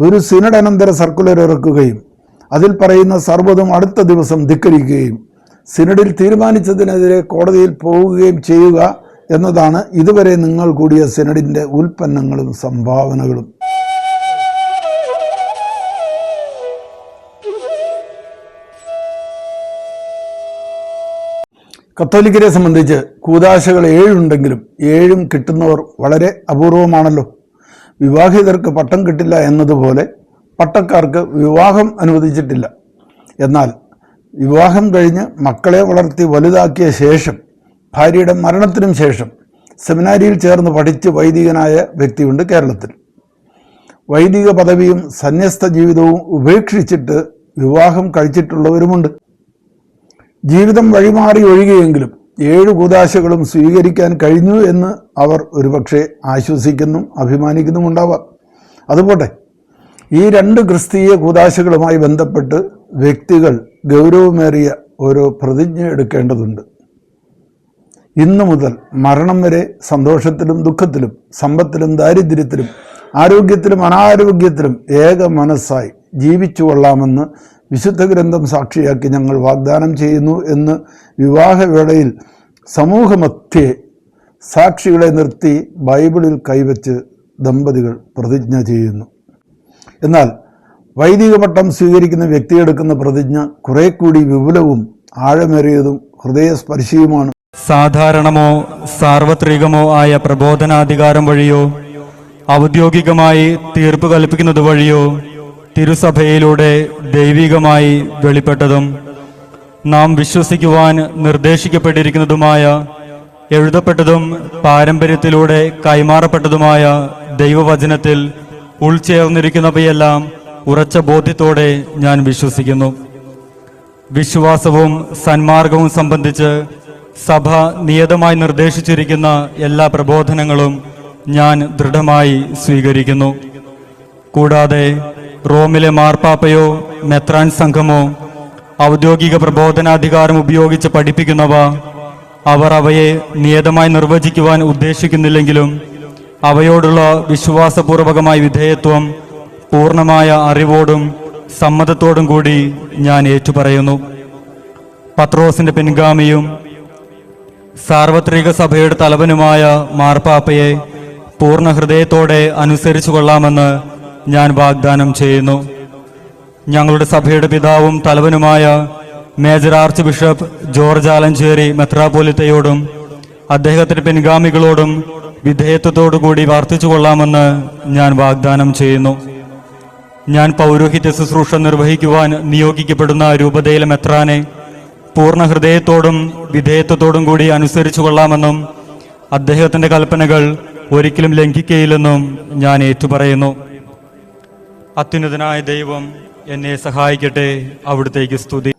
ഒരു സിനഡനന്തര സർക്കുലർ ഇറക്കുകയും അതിൽ പറയുന്ന സർവതും അടുത്ത ദിവസം ധിക്കരിക്കുകയും സിനഡിൽ തീരുമാനിച്ചതിനെതിരെ കോടതിയിൽ പോവുകയും ചെയ്യുക എന്നതാണ് ഇതുവരെ നിങ്ങൾ കൂടിയ സിനഡിന്റെ ഉൽപ്പന്നങ്ങളും സംഭാവനകളും. കത്തോലിക്കരെ സംബന്ധിച്ച് കൂതാശകൾ ഏഴുണ്ടെങ്കിലും ഏഴും കിട്ടുന്നവർ വളരെ അപൂർവമാണല്ലോ. വിവാഹിതർക്ക് പട്ടം കിട്ടില്ല എന്നതുപോലെ പട്ടക്കാർക്ക് വിവാഹം അനുവദിച്ചിട്ടില്ല. എന്നാൽ വിവാഹം കഴിഞ്ഞ് മക്കളെ വളർത്തി വലുതാക്കിയ ശേഷം ഭാര്യയുടെ മരണത്തിനും ശേഷം സെമിനാരിയിൽ ചേർന്ന് പഠിച്ച് വൈദികനായ വ്യക്തിയുണ്ട് കേരളത്തിൽ. വൈദിക പദവിയും സന്യസ്ത ജീവിതവും ഉപേക്ഷിച്ചിട്ട് വിവാഹം കഴിച്ചിട്ടുള്ളവരുമുണ്ട്. ജീവിതം വഴിമാറി ഒഴുകിയെങ്കിലും ഏഴ് കൂതാശകളും സ്വീകരിക്കാൻ കഴിഞ്ഞു എന്ന് അവർ ഒരുപക്ഷെ ആശ്വസിക്കുന്നു അഭിമാനിക്കുന്നുമുണ്ടാവാം അതുപോട്ടെ ഈ രണ്ട് ക്രിസ്തീയ കൂതാശകളുമായി ബന്ധപ്പെട്ട് വ്യക്തികൾ ഗൗരവമേറിയ ഓരോ പ്രതിജ്ഞ എടുക്കേണ്ടതുണ്ട്. ഇന്നു മുതൽ മരണം വരെ സന്തോഷത്തിലും ദുഃഖത്തിലും സമ്പത്തിലും ദാരിദ്ര്യത്തിലും ആരോഗ്യത്തിലും അനാരോഗ്യത്തിലും ഏക മനസ്സായി ജീവിച്ചു കൊള്ളാമെന്ന് വിശുദ്ധ ഗ്രന്ഥം സാക്ഷിയാക്കി ഞങ്ങൾ വാഗ്ദാനം ചെയ്യുന്നു എന്ന് വിവാഹവേളയിൽ സമൂഹമധ്യേ സാക്ഷികളെ നിർത്തി ബൈബിളിൽ കൈവച്ച് ദമ്പതികൾ പ്രതിജ്ഞ ചെയ്യുന്നു. എന്നാൽ വൈദിക പട്ടം സ്വീകരിക്കുന്ന വ്യക്തിയെടുക്കുന്ന പ്രതിജ്ഞ കുറെ കൂടി വിപുലവും ആഴമേറിയതും ഹൃദയസ്പർശിയുമാണ്. സാധാരണമോ സാർവത്രികമോ ആയ പ്രബോധനാധികാരം വഴിയോ ഔദ്യോഗികമായി തീർപ്പ് കൽപ്പിക്കുന്നത് വഴിയോ തിരുസഭയിലൂടെ ദൈവികമായി വെളിപ്പെട്ടതും നാം വിശ്വസിക്കുവാൻ നിർദ്ദേശിക്കപ്പെട്ടിരിക്കുന്നതുമായ എഴുതപ്പെട്ടതും പാരമ്പര്യത്തിലൂടെ കൈമാറപ്പെട്ടതുമായ ദൈവവചനത്തിൽ ഉൾച്ചേർന്നിരിക്കുന്നവയെല്ലാം ഉറച്ച ബോധ്യത്തോടെ ഞാൻ വിശ്വസിക്കുന്നു. വിശ്വാസവും സന്മാർഗവും സംബന്ധിച്ച് സഭ നിയതമായി നിർദ്ദേശിച്ചിരിക്കുന്ന എല്ലാ പ്രബോധനങ്ങളും ഞാൻ ദൃഢമായി സ്വീകരിക്കുന്നു. കൂടാതെ റോമിലെ മാർപ്പാപ്പയോ മെത്രാൻ സംഘമോ ഔദ്യോഗിക പ്രബോധനാധികാരം ഉപയോഗിച്ച് പഠിപ്പിക്കുന്നവ അവർ അവയെ നിയതമായി നിർവചിക്കുവാൻ ഉദ്ദേശിക്കുന്നില്ലെങ്കിലും അവയോടുള്ള വിശ്വാസപൂർവകമായ വിധേയത്വം പൂർണമായ അറിവോടും സമ്മതത്തോടും കൂടി ഞാൻ ഏറ്റുപറയുന്നു. പത്രോസിന്റെ പിൻഗാമിയും സാർവത്രിക സഭയുടെ തലവനുമായ മാർപ്പാപ്പയെ പൂർണ ഹൃദയത്തോടെ അനുസരിച്ചു കൊള്ളാമെന്ന് ഞാൻ വാഗ്ദാനം ചെയ്യുന്നു. ഞങ്ങളുടെ സഭയുടെ പിതാവും തലവനുമായ major archbishop George Alencherry മെത്രാപോലിത്തയോടും അദ്ദേഹത്തിന്റെ പിൻഗാമികളോടും വിധേയത്വത്തോടുകൂടി വർദ്ധിച്ചു കൊള്ളാമെന്ന് ഞാൻ വാഗ്ദാനം ചെയ്യുന്നു. ഞാൻ പൗരോഹിത്യ ശുശ്രൂഷ നിർവഹിക്കുവാൻ നിയോഗിക്കപ്പെടുന്ന രൂപതയിലെ മെത്രാനെ പൂർണ ഹൃദയത്തോടും വിധേയത്വത്തോടും കൂടി അനുസരിച്ചു കൊള്ളാമെന്നും അദ്ദേഹത്തിന്റെ കൽപ്പനകൾ ഒരിക്കലും ലംഘിക്കയില്ലെന്നും ഞാൻ ഏറ്റുപറയുന്നു. അത്യുന്നതനായ ദൈവം എന്നെ സഹായിക്കട്ടെ. അവിടുത്തേക്ക് സ്തുതി.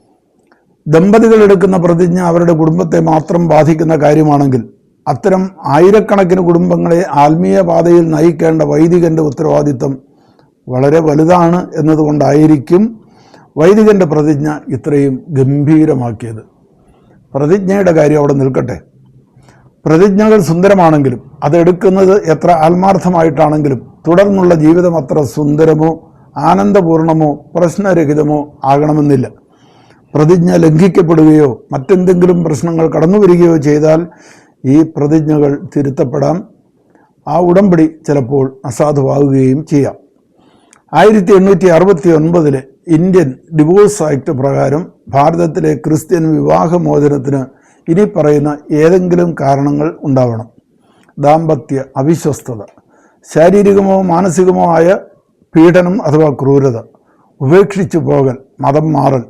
ദമ്പതികൾ എടുക്കുന്ന പ്രതിജ്ഞ അവരുടെ കുടുംബത്തെ മാത്രം ബാധിക്കുന്ന കാര്യമാണെങ്കിൽ അത്തരം ആയിരക്കണക്കിന് കുടുംബങ്ങളെ ആത്മീയ പാതയിൽ നയിക്കേണ്ട വൈദികന്റെ ഉത്തരവാദിത്തം വളരെ വലുതാണ് എന്നതുകൊണ്ടായിരിക്കും വൈദികന്റെ പ്രതിജ്ഞ ഇത്രയും ഗംഭീരമാക്കിയത്. പ്രതിജ്ഞയുടെ കാര്യം അവിടെ നിൽക്കട്ടെ. പ്രതിജ്ഞകൾ സുന്ദരമാണെങ്കിലും അതെടുക്കുന്നത് എത്ര ആത്മാർത്ഥമായിട്ടാണെങ്കിലും തുടർന്നുള്ള ജീവിതം അത്ര സുന്ദരമോ ആനന്ദപൂർണമോ പ്രശ്നരഹിതമോ ആകണമെന്നില്ല. പ്രതിജ്ഞ ലംഘിക്കപ്പെടുകയോ മറ്റെന്തെങ്കിലും പ്രശ്നങ്ങൾ കടന്നു വരികയോ ചെയ്താൽ ഈ പ്രതിജ്ഞകൾ തിരുത്തപ്പെടാം. ആ ഉടമ്പടി ചിലപ്പോൾ അസാധുവാകുകയും ചെയ്യാം. ആയിരത്തി എണ്ണൂറ്റി അറുപത്തി ഒൻപതിലെ ഇന്ത്യൻ ഡിവോഴ്സ് ആക്ട് പ്രകാരം ഭാരതത്തിലെ ക്രിസ്ത്യൻ വിവാഹമോചനത്തിന് ഇനി പറയുന്ന ഏതെങ്കിലും കാരണങ്ങൾ ഉണ്ടാവണം. ദാമ്പത്യ അവിശ്വസ്തത ശാരീരികമോ മാനസികമോ ആയ പീഡനം അഥവാ ക്രൂരത ഉപേക്ഷിച്ചു പോകൽ മതം മാറൽ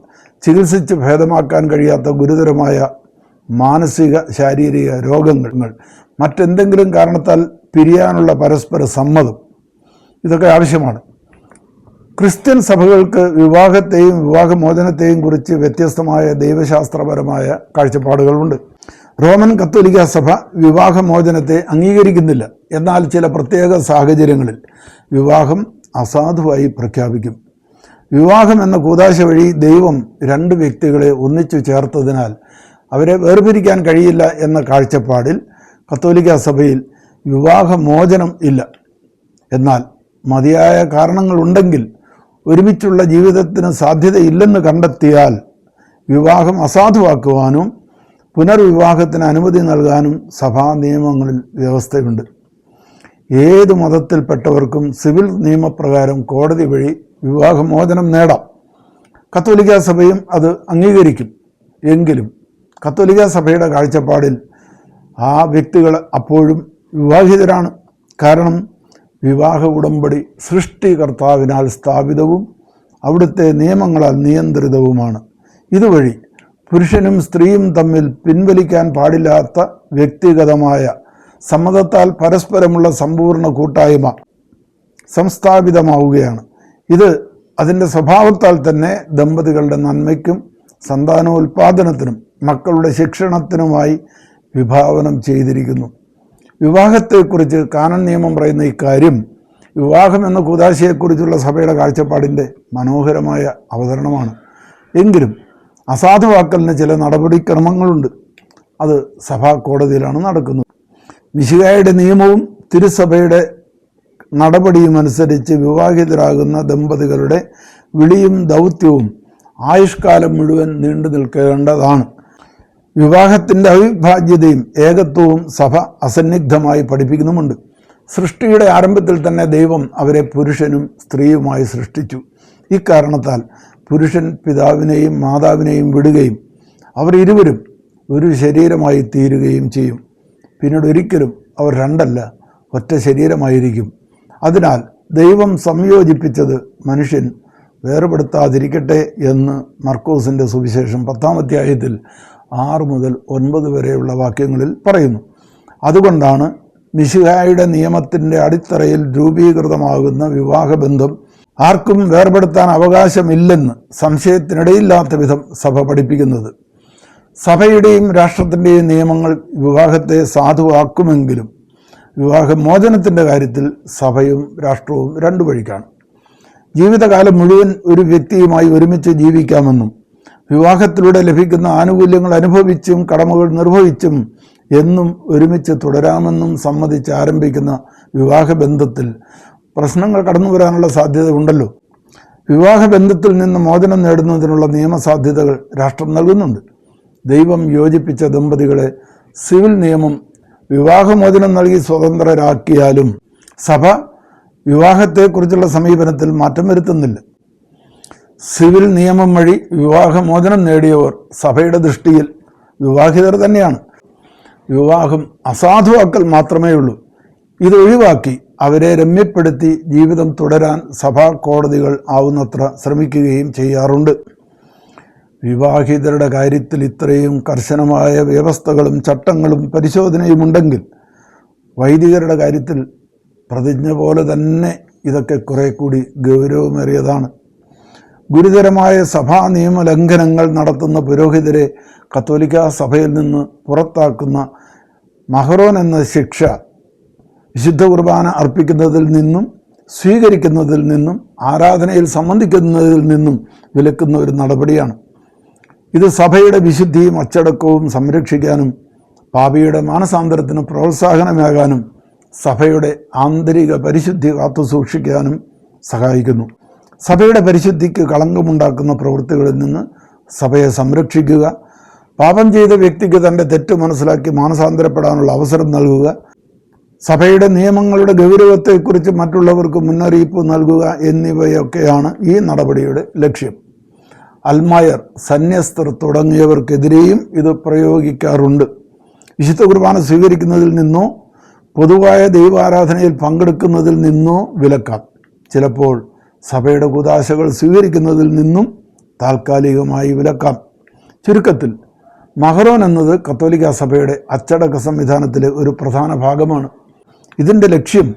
ചികിത്സിച്ച് ഭേദമാക്കാൻ കഴിയാത്ത ഗുരുതരമായ മാനസിക ശാരീരിക രോഗങ്ങൾ മറ്റെന്തെങ്കിലും കാരണത്താൽ പിരിയാനുള്ള പരസ്പര സമ്മതം ഇതൊക്കെ ആവശ്യമാണ്. ക്രിസ്ത്യൻ സഭകൾക്ക് വിവാഹത്തെയും വിവാഹമോചനത്തെയും കുറിച്ച് വ്യത്യസ്തമായ ദൈവശാസ്ത്രപരമായ കാഴ്ചപ്പാടുകളുണ്ട്. റോമൻ കത്തോലിക്ക സഭ വിവാഹമോചനത്തെ അംഗീകരിക്കുന്നില്ല. എന്നാൽ ചില പ്രത്യേക സാഹചര്യങ്ങളിൽ വിവാഹം അസാധുവായി പ്രഖ്യാപിക്കും. വിവാഹം എന്ന കൂതാശ വഴി ദൈവം രണ്ട് വ്യക്തികളെ ഒന്നിച്ചു ചേർത്തതിനാൽ അവരെ വേർപിരിക്കാൻ കഴിയില്ല എന്ന കാഴ്ചപ്പാടിൽ കത്തോലിക്ക സഭയിൽ വിവാഹമോചനം ഇല്ല. എന്നാൽ മതിയായ കാരണങ്ങളുണ്ടെങ്കിൽ ഒരുമിച്ചുള്ള ജീവിതത്തിന് സാധ്യതയില്ലെന്ന് കണ്ടെത്തിയാൽ വിവാഹം അസാധുവാക്കുവാനും പുനർവിവാഹത്തിന് അനുമതി നൽകാനും സഭാ നിയമങ്ങളിൽ വ്യവസ്ഥയുണ്ട്. ഏത് മതത്തിൽപ്പെട്ടവർക്കും സിവിൽ നിയമപ്രകാരം കോടതി വഴി വിവാഹമോചനം നേടാം. കത്തോലിക്ക സഭയും അത് അംഗീകരിക്കും. എങ്കിലും കത്തോലിക്ക സഭയുടെ കാഴ്ചപ്പാടിൽ ആ വ്യക്തികൾ അപ്പോഴും വിവാഹിതരാണ്. കാരണം വിവാഹ ഉടമ്പടി സൃഷ്ടികർത്താവിനാൽ സ്ഥാപിതവും അവിടുത്തെ നിയമങ്ങളാൽ നിയന്ത്രിതവുമാണ്. ഇതുവഴി പുരുഷനും സ്ത്രീയും തമ്മിൽ പിൻവലിക്കാൻ പാടില്ലാത്ത വ്യക്തിഗതമായ സമ്മതത്താൽ പരസ്പരമുള്ള സമ്പൂർണ കൂട്ടായ്മ സംസ്ഥാപിതമാവുകയാണ്. ഇത് അതിന്റെ സ്വഭാവത്താൽ തന്നെ ദമ്പതികളുടെ നന്മയ്ക്കും സന്താനോൽപാദനത്തിനും മക്കളുടെ ശിക്ഷണത്തിനുമായി വിഭാവനം ചെയ്തിരിക്കുന്നു. വിവാഹത്തെക്കുറിച്ച് കാനൻ നിയമം പറയുന്ന ഇക്കാര്യം വിവാഹം എന്ന കൂതാശയെക്കുറിച്ചുള്ള സഭയുടെ കാഴ്ചപ്പാടിന്റെ മനോഹരമായ അവതരണമാണ്. എങ്കിലും അസാധുവാക്കലിന് ചില നടപടിക്രമങ്ങളുണ്ട്. അത് സഭാ കോടതിയിലാണ് നടക്കുന്നത്. മിശികായുടെ നിയമവും തിരുസഭയുടെ നടപടിയും അനുസരിച്ച് വിവാഹിതരാകുന്ന ദമ്പതികളുടെ വിളിയും ദൗത്യവും ആയുഷ്കാലം മുഴുവൻ നീണ്ടു നിൽക്കേണ്ടതാണ്. വിവാഹത്തിന്റെ അവിഭാജ്യതയും ഏകത്വവും സഭ അസന്നിഗ്ധമായി പഠിപ്പിക്കുന്നുമുണ്ട്. സൃഷ്ടിയുടെ ആരംഭത്തിൽ തന്നെ ദൈവം അവരെ പുരുഷനും സ്ത്രീയുമായി സൃഷ്ടിച്ചു. ഇക്കാരണത്താൽ പുരുഷൻ പിതാവിനെയും മാതാവിനെയും വിടുകയും അവർ ഇരുവരും ഒരു ശരീരമായി തീരുകയും ചെയ്യും. പിന്നീട് ഒരിക്കലും അവർ രണ്ടല്ല ഒറ്റ ശരീരമായിരിക്കും. അതിനാൽ ദൈവം സംയോജിപ്പിച്ചത് മനുഷ്യൻ വേർപെടുത്താതിരിക്കട്ടെ എന്ന് മർക്കോസിന്റെ സുവിശേഷം പത്താം അധ്യായത്തിൽ ആറ് മുതൽ ഒൻപത് വരെയുള്ള വാക്യങ്ങളിൽ പറയുന്നു. അതുകൊണ്ടാണ് മിശിഹായുടെ നിയമത്തിന്റെ അടിത്തറയിൽ രൂപീകൃതമാകുന്ന വിവാഹബന്ധം ആർക്കും വേർപെടുത്താൻ അവകാശമില്ലെന്ന് സംശയത്തിനിടയില്ലാത്ത വിധം സഭ പഠിപ്പിക്കുന്നത്. സഭയുടെയും രാഷ്ട്രത്തിന്റെയും നിയമങ്ങൾ വിവാഹത്തെ സാധുവാക്കുമെങ്കിലും വിവാഹമോചനത്തിന്റെ കാര്യത്തിൽ സഭയും രാഷ്ട്രവും രണ്ടു വഴിക്കാണ്. ജീവിതകാലം മുഴുവൻ ഒരു വ്യക്തിയുമായി ഒരുമിച്ച് ജീവിക്കാമെന്നും വിവാഹത്തിലൂടെ ലഭിക്കുന്ന ആനുകൂല്യങ്ങൾ അനുഭവിച്ചും കടമകൾ നിർവഹിച്ചും എന്നും ഒരുമിച്ച് തുടരാമെന്നും സമ്മതിച്ച് ആരംഭിക്കുന്ന വിവാഹബന്ധത്തിൽ പ്രശ്നങ്ങൾ കടന്നു വരാനുള്ള സാധ്യത ഉണ്ടല്ലോ. വിവാഹബന്ധത്തിൽ നിന്ന് മോചനം നേടുന്നതിനുള്ള നിയമസാധ്യതകൾ രാഷ്ട്രം നൽകുന്നുണ്ട്. ദൈവം യോജിപ്പിച്ച ദമ്പതികളെ സിവിൽ നിയമം വിവാഹമോചനം നൽകി സ്വതന്ത്രരാക്കിയാലും സഭ വിവാഹത്തെക്കുറിച്ചുള്ള സമീപനത്തിൽ മാറ്റം വരുത്തുന്നില്ല. സിവിൽ നിയമം വഴി വിവാഹമോചനം നേടിയവർ സഭയുടെ ദൃഷ്ടിയിൽ വിവാഹിതർ തന്നെയാണ്. വിവാഹം അസാധുവാക്കൽ മാത്രമേ ഉള്ളൂ ഇത് ഒഴിവാക്കി അവരെ രമ്യപ്പെടുത്തി ജീവിതം തുടരാൻ സഭാ കോടതികൾ ആവുന്നത്ര ശ്രമിക്കുകയും ചെയ്യാറുണ്ട്. വിവാഹിതരുടെ കാര്യത്തിൽ ഇത്രയും കർശനമായ വ്യവസ്ഥകളും ചട്ടങ്ങളും പരിശോധനയും ഉണ്ടെങ്കിൽ വൈദികരുടെ കാര്യത്തിൽ പ്രതിജ്ഞ പോലെ തന്നെ ഇതൊക്കെ കുറെ കൂടി ഗൗരവമേറിയതാണ്. ഗുരുതരമായ സഭാ നിയമലംഘനങ്ങൾ നടത്തുന്ന പുരോഹിതരെ കത്തോലിക്ക സഭയിൽ നിന്ന് പുറത്താക്കുന്ന മഹറോൻ എന്ന ശിക്ഷ വിശുദ്ധ കുർബാന അർപ്പിക്കുന്നതിൽ നിന്നും സ്വീകരിക്കുന്നതിൽ നിന്നും ആരാധനയിൽ സംബന്ധിക്കുന്നതിൽ നിന്നും വിലക്കുന്ന ഒരു നടപടിയാണ്. ഇത് സഭയുടെ വിശുദ്ധിയും അച്ചടക്കവും സംരക്ഷിക്കാനും പാപിയുടെ മാനസാന്തരത്തിന് പ്രോത്സാഹനമേകാനും സഭയുടെ ആന്തരിക പരിശുദ്ധി കാത്തു സൂക്ഷിക്കാനും സഹായിക്കുന്നു. സഭയുടെ പരിശുദ്ധിക്ക് കളങ്കമുണ്ടാക്കുന്ന പ്രവൃത്തികളിൽ നിന്ന് സഭയെ സംരക്ഷിക്കുക പാപം ചെയ്ത വ്യക്തിക്ക് തന്റെ തെറ്റ് മനസ്സിലാക്കി മാനസാന്തരപ്പെടാനുള്ള അവസരം നൽകുക സഭയുടെ നിയമങ്ങളുടെ ഗൗരവത്തെക്കുറിച്ച് മറ്റുള്ളവർക്ക് മുന്നറിയിപ്പ് നൽകുക എന്നിവയൊക്കെയാണ് ഈ നടപടിയുടെ ലക്ഷ്യം. അൽമായർ സന്യസ്തർ തുടങ്ങിയവർക്കെതിരെയും ഇത് പ്രയോഗിക്കാറുണ്ട്. വിശുദ്ധ കുർബാന സ്വീകരിക്കുന്നതിൽ നിന്നോ പൊതുവായ ദൈവാരാധനയിൽ പങ്കെടുക്കുന്നതിൽ നിന്നോ വിലക്കാം. ചിലപ്പോൾ സഭയുടെ കുതാശകൾ സ്വീകരിക്കുന്നതിൽ നിന്നും താൽക്കാലികമായി വിലക്കാം. ചുരുക്കത്തിൽ മഹറോൻ എന്നത് കത്തോലിക്ക സഭയുടെ അച്ചടക്ക സംവിധാനത്തിലെ ഒരു പ്രധാന ഭാഗമാണ്. ഇതിന്റെ ലക്ഷ്യം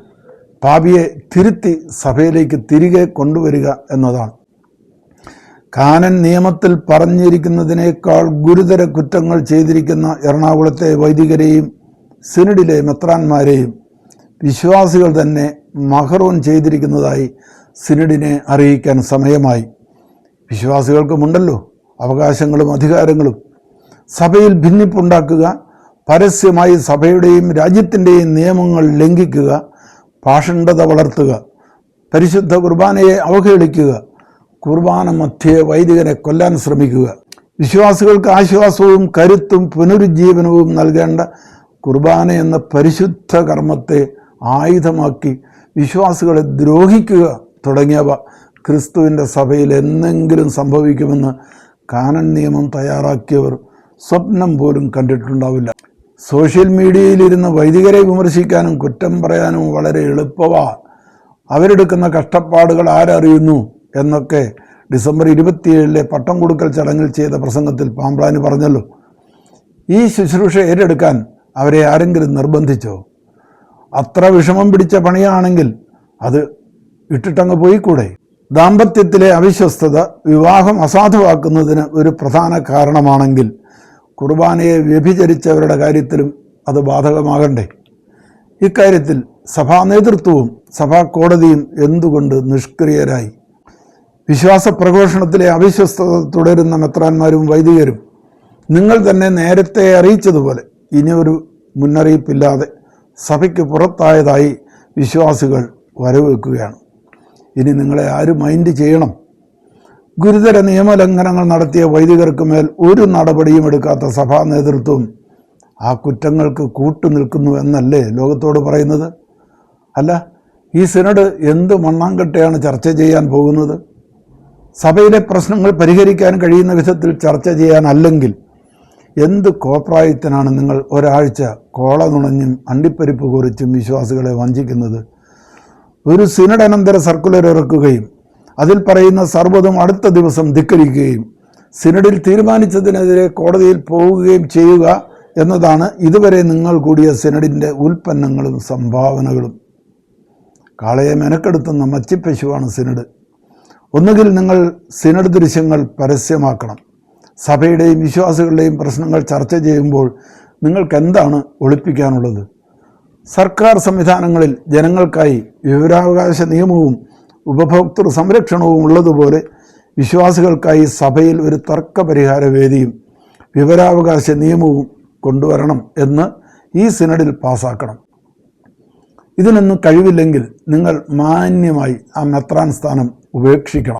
പാപിയെ തിരുത്തി സഭയിലേക്ക് തിരികെ കൊണ്ടുവരിക എന്നതാണ്. കാനൻ നിയമത്തിൽ പറഞ്ഞിരിക്കുന്നതിനേക്കാൾ ഗുരുതര കുറ്റങ്ങൾ ചെയ്തിരിക്കുന്ന എറണാകുളത്തെ വൈദികരെയും സിനഡിലെ മെത്രാന്മാരെയും വിശ്വാസികൾ തന്നെ മഹറോൻ ചെയ്തിരിക്കുന്നതായി സിനഡിനെ അറിയിക്കാൻ സമയമായി. വിശ്വാസികൾക്കുമുണ്ടല്ലോ അവകാശങ്ങളും അധികാരങ്ങളും. സഭയിൽ ഭിന്നിപ്പുണ്ടാക്കുക പരസ്യമായി സഭയുടെയും രാജ്യത്തിന്റെയും നിയമങ്ങൾ ലംഘിക്കുക പാഷണ്ഡത വളർത്തുക പരിശുദ്ധ കുർബാനയെ അവഹേളിക്കുക കുർബാന മധ്യേ വൈദികനെ കൊല്ലാൻ ശ്രമിക്കുക. വിശ്വാസികൾക്ക് ആശ്വാസവും കരുത്തും പുനരുജ്ജീവനവും നൽകേണ്ട കുർബാന എന്ന പരിശുദ്ധ കർമ്മത്തെ ആയുധമാക്കി വിശ്വാസികളെ ദ്രോഹിക്കുക. തുടങ്ങിയവ ക്രിസ്തുവിന്റെ സഭയിൽ എന്നെങ്കിലും സംഭവിക്കുമെന്ന് കാനൻ നിയമം തയ്യാറാക്കിയവർ സ്വപ്നം പോലും കണ്ടിട്ടുണ്ടാവില്ല. സോഷ്യൽ മീഡിയയിലിരുന്ന് വൈദികരെ വിമർശിക്കാനും കുറ്റം പറയാനും വളരെ എളുപ്പവാ അവരെടുക്കുന്ന കഷ്ടപ്പാടുകൾ ആരറിയുന്നു എന്നൊക്കെ ഡിസംബർ ഇരുപത്തിയേഴിലെ പട്ടം കൊടുക്കൽ ചടങ്ങിൽ ചെയ്ത പ്രസംഗത്തിൽ പാമ്പ്ലാനി പറഞ്ഞല്ലോ. ഈ ശുശ്രൂഷ ഏറ്റെടുക്കാൻ അവരെ ആരെങ്കിലും നിർബന്ധിച്ചോ? അത്ര വിഷമം പിടിച്ച പണിയാണെങ്കിൽ അത് ഇട്ടിട്ടങ്ങ് പോയിക്കൂടെ? ദാമ്പത്യത്തിലെ അവിശ്വസ്തത വിവാഹം അസാധുവാക്കുന്നതിന് ഒരു പ്രധാന കാരണമാണെങ്കിൽ കുർബാനയെ വ്യഭിചരിച്ചവരുടെ കാര്യത്തിലും അത് ബാധകമാകണ്ടേ? ഇക്കാര്യത്തിൽ സഭാ നേതൃത്വവും സഭാ കോടതിയും എന്തുകൊണ്ട് നിഷ്ക്രിയരായി? വിശ്വാസ പ്രഘോഷണത്തിലെ അവിശ്വസ്തത തുടരുന്ന മെത്രാന്മാരും വൈദികരും നിങ്ങൾ തന്നെ നേരത്തെ അറിയിച്ചതുപോലെ ഇനി ഒരു മുന്നറിയിപ്പില്ലാതെ സഭയ്ക്ക് പുറത്തായതായി വിശ്വാസികൾ വരവേൽക്കുകയാണ്. ഇനി നിങ്ങളെ ആര് മൈൻഡ് ചെയ്യണം. ഗുരുതര നിയമലംഘനങ്ങൾ നടത്തിയ വൈദികർക്ക് മേൽ ഒരു നടപടിയും എടുക്കാത്ത സഭാ നേതൃത്വം ആ കുറ്റങ്ങൾക്ക് കൂട്ടുനിൽക്കുന്നു എന്നല്ലേ ലോകത്തോട് പറയുന്നത്? അല്ല ഈ സിനഡ് എന്ത് മണ്ണാങ്കട്ടയാണ് ചർച്ച ചെയ്യാൻ പോകുന്നത്? സഭയിലെ പ്രശ്നങ്ങൾ പരിഹരിക്കാൻ കഴിയുന്ന വിധത്തിൽ ചർച്ച ചെയ്യാനല്ലെങ്കിൽ എന്ത് കോപ്രായത്തിനാണ് നിങ്ങൾ ഒരാഴ്ച കോള നുണഞ്ഞും അണ്ടിപ്പരിപ്പ് കുറിച്ചും വിശ്വാസികളെ വഞ്ചിക്കുന്നത്? ഒരു സിനഡ് അനന്തര സർക്കുലർ ഇറക്കുകയും അതിൽ പറയുന്ന സർവതും അടുത്ത ദിവസം ധിക്കരിക്കുകയും സിനഡിൽ തീരുമാനിച്ചതിനെതിരെ കോടതിയിൽ പോവുകയും ചെയ്യുക എന്നതാണ് ഇതുവരെ നിങ്ങൾ കൂടിയ സിനഡിന്റെ ഉൽപ്പന്നങ്ങളും സംഭാവനകളും. കാളയെ മെനക്കെടുത്തുന്ന മച്ചിപ്പശുവാണ് സിനഡ്. ഒന്നുകിൽ നിങ്ങൾ സിനഡ് ദൃശ്യങ്ങൾ പരസ്യമാക്കണം. സഭയുടെയും വിശ്വാസികളുടെയും പ്രശ്നങ്ങൾ ചർച്ച ചെയ്യുമ്പോൾ നിങ്ങൾക്ക് എന്താണ് ഒളിപ്പിക്കാനുള്ളത്? സർക്കാർ സംവിധാനങ്ങളിൽ ജനങ്ങൾക്കായി വിവരാവകാശ നിയമവും ഉപഭോക്തൃ സംരക്ഷണവും ഉള്ളതുപോലെ വിശ്വാസികൾക്കായി സഭയിൽ ഒരു തർക്ക പരിഹാര വേദിയും വിവരാവകാശ നിയമവും കൊണ്ടുവരണം എന്ന് ഈ സിനഡിൽ പാസാക്കണം. ഇതിനൊന്നും കഴിവില്ലെങ്കിൽ നിങ്ങൾ മാന്യമായി ആ മെത്രാൻ സ്ഥാനം ഉപേക്ഷിക്കണം.